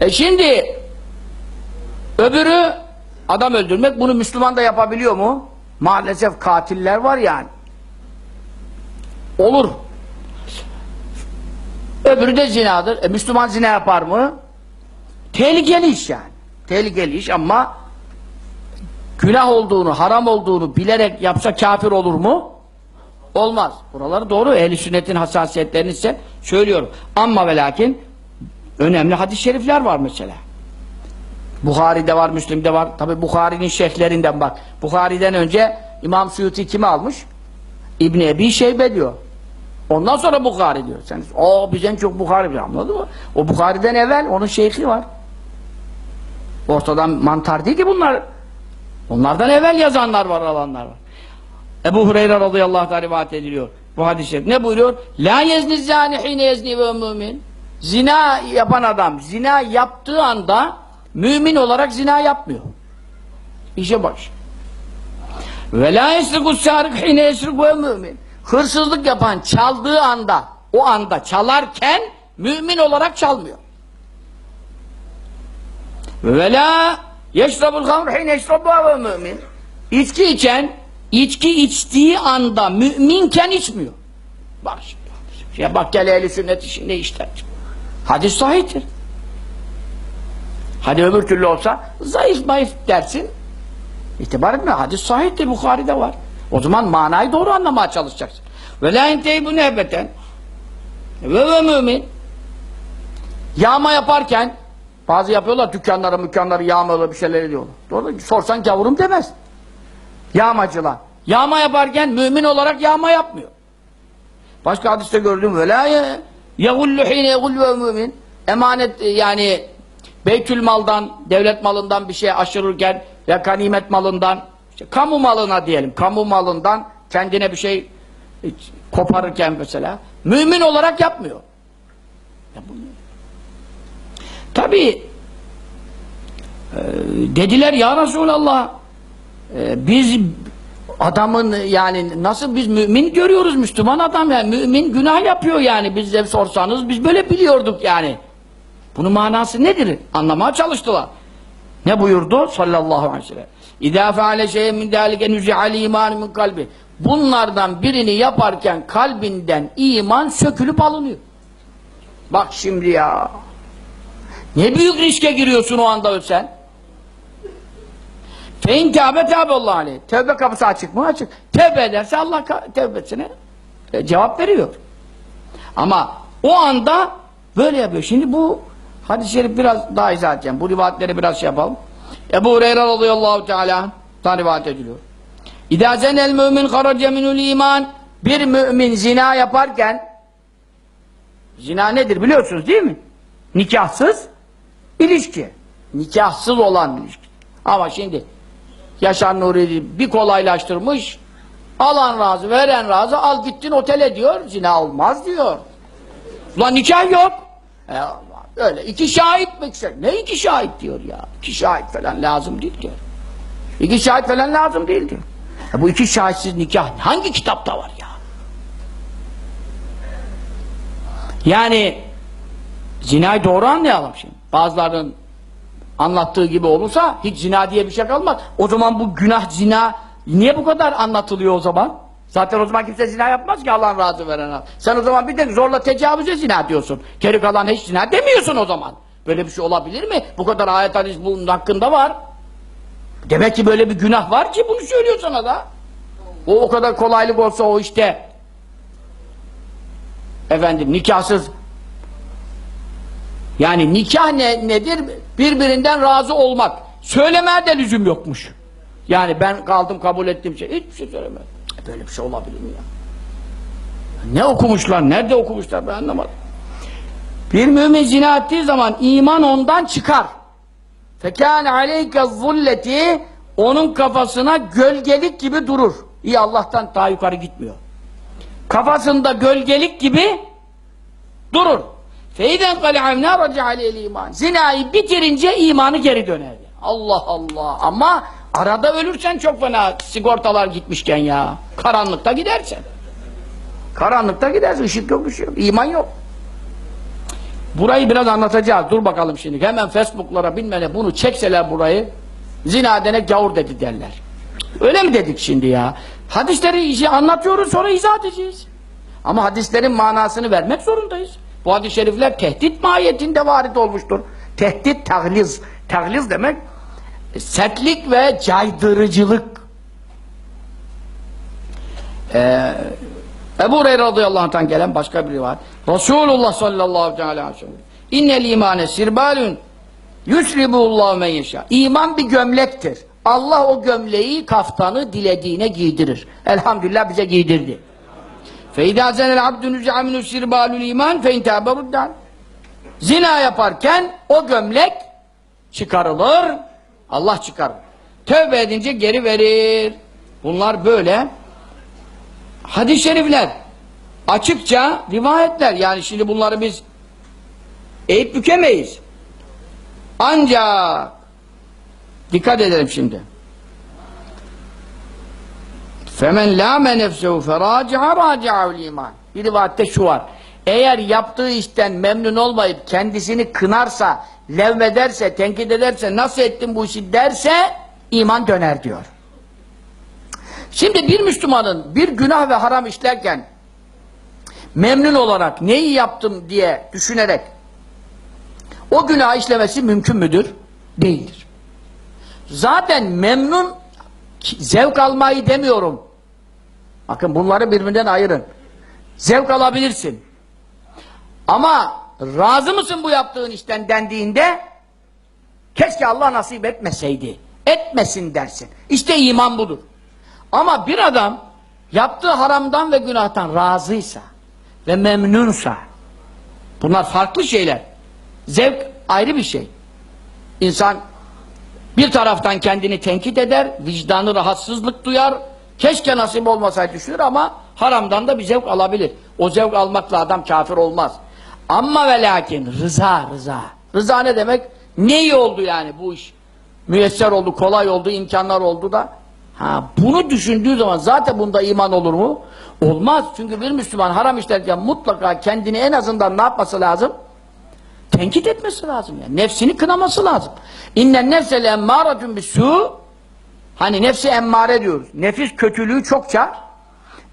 E şimdi öbürü adam öldürmek bunu Müslüman da yapabiliyor mu? Maalesef katiller var yani. Olur. Öbürü de zinadır. E, Müslüman zina yapar mı? Tehlikeli iş yani. Tehlikeli iş ama günah olduğunu, haram olduğunu bilerek yapsa kafir olur mu? Olmaz. Buraları doğru. Ehli sünnetin hassasiyetlerini ise söylüyorum. Ama ve lakin önemli hadis-i şerifler var mesela. Buhari'de var, Müslim'de var. Tabi Buhari'nin şeyhlerinden bak. Buhari'den önce İmam Suyuti kimi almış? İbni Ebi Şeybe diyor. Ondan sonra Bukhari diyor. Sen, o bizden çok Bukhari biliyor. Anladın mı? O Bukhari'den evvel onun şeyhi var. Ortadan mantar değil ki bunlar. Onlardan evvel yazanlar var, alanlar var. Ebu Hureyre radıyallahu anh rivayet ediliyor. Bu hadis-i. Ne buyuruyor? La yezni zani hine yezni ve mümin. Zina yapan adam, zina yaptığı anda mümin olarak zina yapmıyor. İşe bak. Ve la yesriku sarik hine mümin. Hırsızlık yapan çaldığı anda, o anda çalarken mümin olarak çalmıyor. Ve la yeşrabul hamr hine mümin. İçki içen, içki içtiği anda müminken içmiyor. Bak şimdi. Ya bak gel ehli sünnet işinde işler. Hadis sahihtir. Hadi öbür türlü olsa zayıf mayıf dersin. İtibar etme. Hadis sahihtir. Bukhari'de var. O zaman manayı doğru anlamaya çalışacaksın. Ve la inteybu nebeten ve ve mümin yağma yaparken bazı yapıyorlar dükkanları mükkanları yağmalı bir şeyler ediyorlar. Doğru sorsan gavurum demez. Yağmacılar. Yağma yaparken mümin olarak yağma yapmıyor. Başka hadiste gördüm ve la yegullu hine yegullu ve mümin emanet e, yani beytül maldan, devlet malından bir şey aşırırken ya ganimet malından işte kamu malına diyelim, kamu malından kendine bir şey e, koparırken mesela mümin olarak yapmıyor. Ya bunu... Tabi e, dediler ya Resulallah e, biz adamın yani nasıl biz mümin görüyoruz Müslüman adam yani mümin günah yapıyor yani bize sorsanız biz böyle biliyorduk yani. Bunun manası nedir? Anlamaya çalıştılar. Ne buyurdu? Sallallahu aleyhi ve sellem. İdâ feale şey'e min dâlike nüzi'al iman min kalbi. Bunlardan birini yaparken kalbinden iman sökülüp alınıyor. Bak şimdi ya. Ne büyük riske giriyorsun o anda ölsen. Fein tâbe tâbe Allah aleyh. Tevbe kapısı açık mı? Açık. Tevbe ederse Allah tevbesine e, cevap veriyor. Ama o anda böyle yapıyor. Şimdi bu hadis-i şerif biraz daha izah edeceğim. Bu rivayetleri biraz şey yapalım. Ebu Hureyre radıyallahu teala tan rivayet ediliyor. İdâ zenel mümin harace minul iman bir mümin zina yaparken zina nedir biliyorsunuz değil mi? Nikahsız ilişki. Nikahsız olan ilişki. Ama şimdi Yaşar Nuri bir kolaylaştırmış alan razı, veren razı al gittin otele diyor zina olmaz diyor. Ulan nikah yok. E, öyle iki şahit mi? Ne iki şahit diyor ya. İki şahit falan lazım değil diyor. İki şahit falan lazım değil diyor. E, bu iki şahitsiz nikah hangi kitapta var ya? Yani zinayı doğru anlayalım şimdi. Bazılarının anlattığı gibi olursa hiç zina diye bir şey kalmaz. O zaman bu günah zina niye bu kadar anlatılıyor o zaman? Zaten o zaman kimse zina yapmaz ki Allah'ın razı veren Allah. Sen o zaman bir de zorla tecavüze zina diyorsun. Geri kalan hiç zina demiyorsun o zaman. Böyle bir şey olabilir mi? Bu kadar ayet hadis bunun hakkında var. Demek ki böyle bir günah var ki bunu söylüyor sana da. O o kadar kolaylık olsa o işte efendim nikahsız yani nikah ne, nedir? Birbirinden razı olmak. Söylemeye de lüzum yokmuş. Yani ben kaldım kabul ettim şey. Hiçbir şey söylemem. Böyle bir şey olabilir mi ya? Ne okumuşlar? Nerede okumuşlar? Ben anlamadım. Bir mümin zina ettiği zaman iman ondan çıkar. Fekâne aleyke zulleti onun kafasına gölgelik gibi durur. İyi Allah'tan daha yukarı gitmiyor. Kafasında gölgelik gibi durur. Feyden kal'amna raca'aleyl iman. Zinayı bitirince imanı geri dönerdi. Allah Allah. Ama arada ölürsen çok fena sigortalar gitmişken ya. Karanlıkta gidersen. Karanlıkta gidersin. ışık yok bir şey yok. İman yok. Burayı biraz anlatacağız. Dur bakalım şimdi. Hemen Facebook'lara bilmem ne bunu çekseler burayı zina dene gavur dedi derler. Öyle mi dedik şimdi ya? Hadisleri anlatıyoruz sonra izah edeceğiz. Ama hadislerin manasını vermek zorundayız. Bu hadis-i şerifler tehdit mahiyetinde varit olmuştur. Tehdit, tagliz. Tagliz demek sertlik ve caydırıcılık. Ee, Ebu Hureyre radıyallahu anh'tan gelen başka biri var. Resulullah sallallahu aleyhi ve sellem. İnnel imane sirbalün yusribullahu men yeşâ. İman bir gömlektir. Allah o gömleği, kaftanı dilediğine giydirir. Elhamdülillah bize giydirdi. فَاِذَا زَنَ الْعَبْدُ نُزِعَ مِنُ سِرْبَالُ الْا۪يمَانِ فَاِنْتَابَ رُدَّانِ Zina yaparken o gömlek çıkarılır, Allah çıkarır. Tövbe edince geri verir. Bunlar böyle hadis-i şerifler. Açıkça rivayetler. Yani şimdi bunları biz eğip bükemeyiz. Ancak dikkat edelim şimdi. Femen lâme nefsehu ferâci'a râci'aul iman. Bir rivayette şu var. Eğer yaptığı işten memnun olmayıp kendisini kınarsa, levmederse, tenkit ederse, nasıl ettin bu işi derse iman döner diyor. Şimdi bir Müslümanın bir günah ve haram işlerken memnun olarak neyi yaptım diye düşünerek o günah işlemesi mümkün müdür? Değildir. Zaten memnun zevk almayı demiyorum. Bakın bunları birbirinden ayırın. Zevk alabilirsin. Ama razı mısın bu yaptığın işten dendiğinde keşke Allah nasip etmeseydi. Etmesin dersin. İşte iman budur. Ama bir adam yaptığı haramdan ve günahtan razıysa ve memnunsa bunlar farklı şeyler. Zevk ayrı bir şey. İnsan bir taraftan kendini tenkit eder, vicdanı rahatsızlık duyar, keşke nasip olmasaydı düşünür ama haramdan da bir zevk alabilir. O zevk almakla adam kafir olmaz. Amma ve lakin rıza, rıza. Rıza ne demek? Ne iyi oldu yani bu iş? Müyesser oldu, kolay oldu, imkanlar oldu da. Ha, bunu düşündüğü zaman zaten bunda iman olur mu? Olmaz. Çünkü bir Müslüman haram işlerken mutlaka kendini en azından ne yapması lazım? Tenkit etmesi lazım yani. Nefsini kınaması lazım. İnnen nefsel emmâretun bisû Hani nefsi emmare diyoruz. Nefis kötülüğü çokça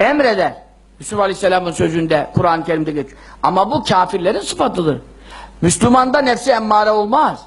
emreder. Yusuf Aleyhisselam'ın sözünde Kur'an-ı Kerim'de geçiyor. Ama bu kafirlerin sıfatıdır. Müslümanda nefsi emmare olmaz.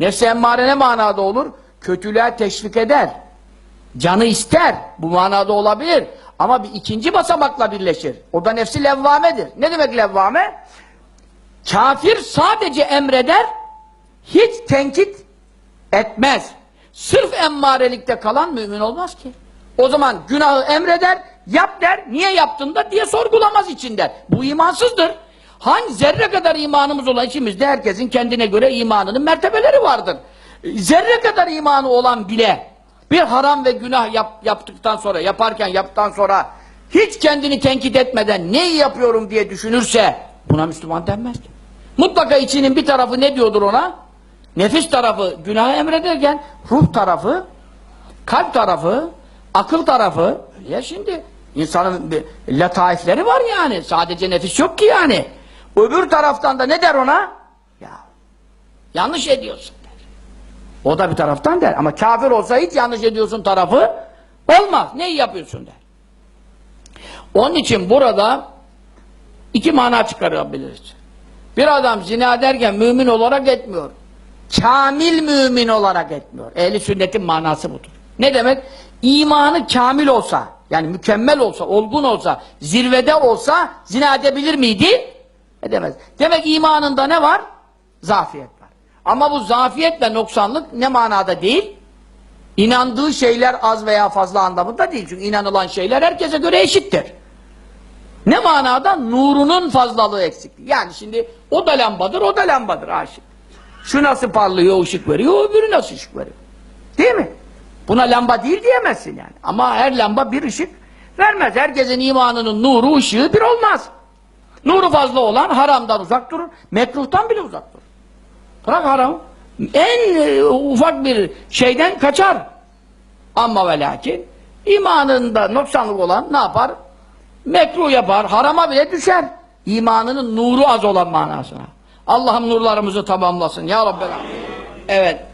Nefsi emmare ne manada olur? Kötülüğe teşvik eder. Canı ister. Bu manada olabilir. Ama bir ikinci basamakla birleşir. O da nefsi levvamedir. Ne demek levvame? Kafir sadece emreder, hiç tenkit etmez. Sırf emmarelikte kalan mümin olmaz ki. O zaman günahı emreder, yap der, niye yaptın da diye sorgulamaz içinden. Bu imansızdır. Hangi zerre kadar imanımız olan içimizde herkesin kendine göre imanının mertebeleri vardır. Zerre kadar imanı olan bile bir haram ve günah yap, yaptıktan sonra, yaparken yaptıktan sonra hiç kendini tenkit etmeden neyi yapıyorum diye düşünürse buna Müslüman denmez. Mutlaka içinin bir tarafı ne diyordur ona? Nefis tarafı günahı emrederken ruh tarafı, kalp tarafı, akıl tarafı ya şimdi insanın bir letaifleri var yani. Sadece nefis yok ki yani. Öbür taraftan da ne der ona? Ya yanlış ediyorsun der. O da bir taraftan der. Ama kafir olsa hiç yanlış ediyorsun tarafı olmaz. Neyi yapıyorsun der. Onun için burada iki mana çıkarabiliriz. Bir adam zina derken mümin olarak etmiyor. Kamil mümin olarak etmiyor. Ehli sünnetin manası budur. Ne demek? İmanı kamil olsa, yani mükemmel olsa, olgun olsa, zirvede olsa zina edebilir miydi? Edemez. Demek imanında ne var? Zafiyet var. Ama bu zafiyet ve noksanlık ne manada değil? İnandığı şeyler az veya fazla anlamında değil. Çünkü inanılan şeyler herkese göre eşittir. Ne manada? Nurunun fazlalığı eksikliği. Yani şimdi o da lambadır, o da lambadır aşık. Şu nasıl parlıyor, ışık veriyor, öbürü nasıl ışık veriyor. Değil mi? Buna lamba değil diyemezsin yani. Ama her lamba bir ışık vermez. Herkesin imanının nuru, ışığı bir olmaz. Nuru fazla olan haramdan uzak durur, mekruhtan bile uzak durur. Bırak haram. En e, ufak bir şeyden kaçar. Ama ve lakin imanında noksanlık olan ne yapar? Mekruh yapar, harama bile düşer. İmanının nuru az olan manasına. Allah'ım nurlarımızı tamamlasın. Ya Rabbi. Evet.